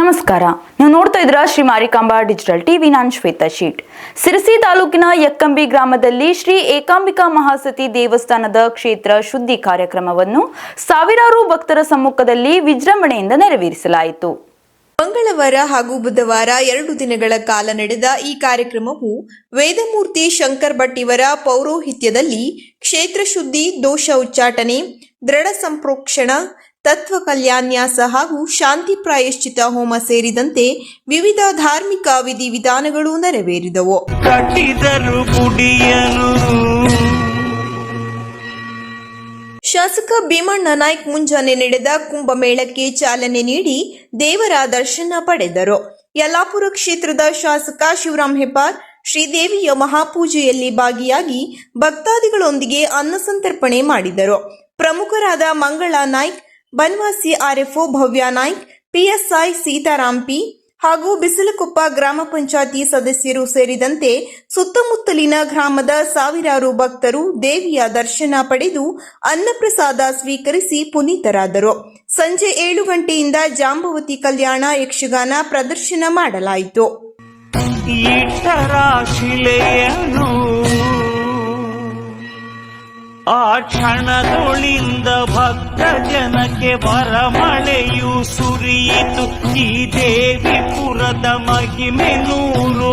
ನಮಸ್ಕಾರ. ನೀವು ನೋಡ್ತಾ ಇದ್ರ ಶ್ರೀ ಮಾರಿಕಾಂಬಾ ಡಿಜಿಟಲ್ ಟಿವಿ. ನಾನ್ ಶ್ವೇತಾ ಶೀಟ್. ಸಿರಸಿ ತಾಲೂಕಿನ ಯಕ್ಕಂಬಿ ಗ್ರಾಮದಲ್ಲಿ ಶ್ರೀ ಏಕಾಂಬಿಕಾ ಮಹಾಸತಿ ದೇವಸ್ಥಾನದ ಕ್ಷೇತ್ರ ಶುದ್ಧಿ ಕಾರ್ಯಕ್ರಮವನ್ನು ಸಾವಿರಾರು ಭಕ್ತರ ಸಮ್ಮುಖದಲ್ಲಿ ವಿಜೃಂಭಣೆಯಿಂದ ನೆರವೇರಿಸಲಾಯಿತು. ಮಂಗಳವಾರ ಹಾಗೂ ಬುಧವಾರ ಎರಡು ದಿನಗಳ ಕಾಲ ನಡೆದ ಈ ಕಾರ್ಯಕ್ರಮವು ವೇದಮೂರ್ತಿ ಶಂಕರ್ ಭಟ್ ಇವರ ಪೌರೋಹಿತ್ಯದಲ್ಲಿ ಕ್ಷೇತ್ರ ಶುದ್ಧಿ ದೋಷ ಉಚ್ಚಾಟನೆ, ದೃಢ ಸಂಪ್ರೋಕ್ಷಣ ತತ್ವ ಕಲ್ಯಾನ್ಯಾಸ ಹಾಗೂ ಶಾಂತಿ ಪ್ರಾಯಶ್ಚಿತ ಹೋಮ ಸೇರಿದಂತೆ ವಿವಿಧ ಧಾರ್ಮಿಕ ವಿಧಿವಿಧಾನಗಳು ನೆರವೇರಿದವು. ಶಾಸಕ ಭೀಮಣ್ಣ ನಾಯ್ಕ್ ಮುಂಜಾನೆ ನಡೆದ ಕುಂಭಮೇಳಕ್ಕೆ ಚಾಲನೆ ನೀಡಿ ದೇವರ ದರ್ಶನ ಪಡೆದರು. ಯಲ್ಲಾಪುರ ಕ್ಷೇತ್ರದ ಶಾಸಕ ಶಿವರಾಮ್ ಹೆಬ್ಬಾರ್ ಶ್ರೀದೇವಿಯ ಮಹಾಪೂಜೆಯಲ್ಲಿ ಭಾಗಿಯಾಗಿ ಭಕ್ತಾದಿಗಳೊಂದಿಗೆ ಅನ್ನ ಸಂತರ್ಪಣೆ ಮಾಡಿದರು. ಪ್ರಮುಖರಾದ Mangala Naik Banavasi RFO Bhavya Naik, PSI Sitaram P ಹಾಗೂ ಬಿಸಿಲುಕೊಪ್ಪ ಗ್ರಾಮ ಪಂಚಾಯತಿ ಸದಸ್ಯರು ಸೇರಿದಂತೆ ಸುತ್ತಮುತ್ತಲಿನ ಗ್ರಾಮದ ಸಾವಿರಾರು ಭಕ್ತರು ದೇವಿಯ ದರ್ಶನ ಪಡೆದು ಅನ್ನಪ್ರಸಾದ ಸ್ವೀಕರಿಸಿ ಪುನೀತರಾದರು. ಸಂಜೆ ಏಳು ಗಂಟೆಯಿಂದ ಜಾಂಬವತಿ ಕಲ್ಯಾಣ ಯಕ್ಷಗಾನ ಪ್ರದರ್ಶನ ಮಾಡಲಾಯಿತು. ಆ ಕ್ಷಣದೊಳಿಂದ ಜನಕ್ಕೆ ಬರಮಳೆಯು ಸುರಿಯಿತು. ಈ ದೇವಿಪುರದ ಮಹಿಮೆ ನೂರು